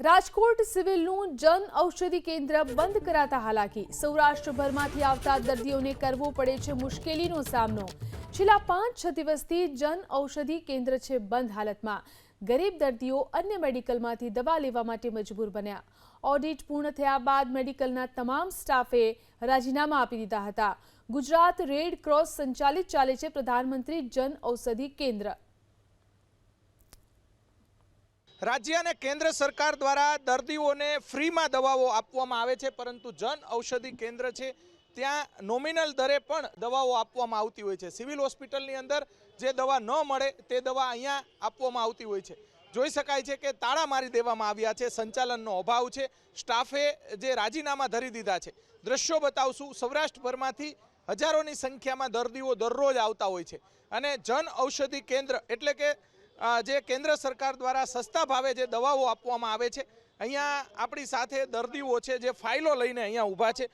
રાજકોટ સિવિલનું જન ઔષધિ કેન્દ્ર બંધ કરાતા હાલાકી. સૌરાષ્ટ્રભરમાંથી આવતા દર્દીઓને કરવો પડે છે મુશ્કેલીનો સામનો. છેલ્લા પાંચ, છ દિવસથી જન ઔષધિ કેન્દ્ર છે બંધ હાલતમાં. ગરીબ દર્દીઓ અન્ય મેડિકલમાંથી દવા લેવા માટે મજબૂર બન્યા. ઓડિટ પૂર્ણ થયા બાદ મેડિકલના તમામ સ્ટાફે રાજીનામા આપી દીધા હતા. ગુજરાત રેડ ક્રોસ સંચાલિત ચાલે છે પ્રધાનમંત્રી જન ઔષધિ કેન્દ્ર. રાજ્ય અને કેન્દ્ર સરકાર દ્વારા દર્દીઓને ફ્રીમાં દવાઓ આપવામાં આવે છે, પરંતુ જન ઔષધિ કેન્દ્ર છે, ત્યાં નોમિનલ દરે પણ દવાઓ આપવામાં આવતી હોય છે. સિવિલ હોસ્પિટલની અંદર જે દવા ન મળે, તે દવા અહીંયા આપવામાં આવતી હોય છે. જોઈ શકાય છે કે તાળા મારી દેવામાં આવ્યા છે, સંચાલનનો અભાવ છે, સ્ટાફે જે રાજીનામા ધરી દીધા છે. દ્રશ્યો બતાવશું, સૌરાષ્ટ્રભરમાંથી હજારોની સંખ્યામાં દર્દીઓ દરરોજ આવતા હોય છે. અને જન ઔષધિ કેન્દ્ર એટલે કે જે કેન્દ્ર સરકાર દ્વારા સસ્તા ભાવે જે દવાઓ આપવામાં આવે છે, અહીંયા આપણી સાથે દર્દીઓ છે જે ફાઇલો લઈને અહીંયા ઊભા છે.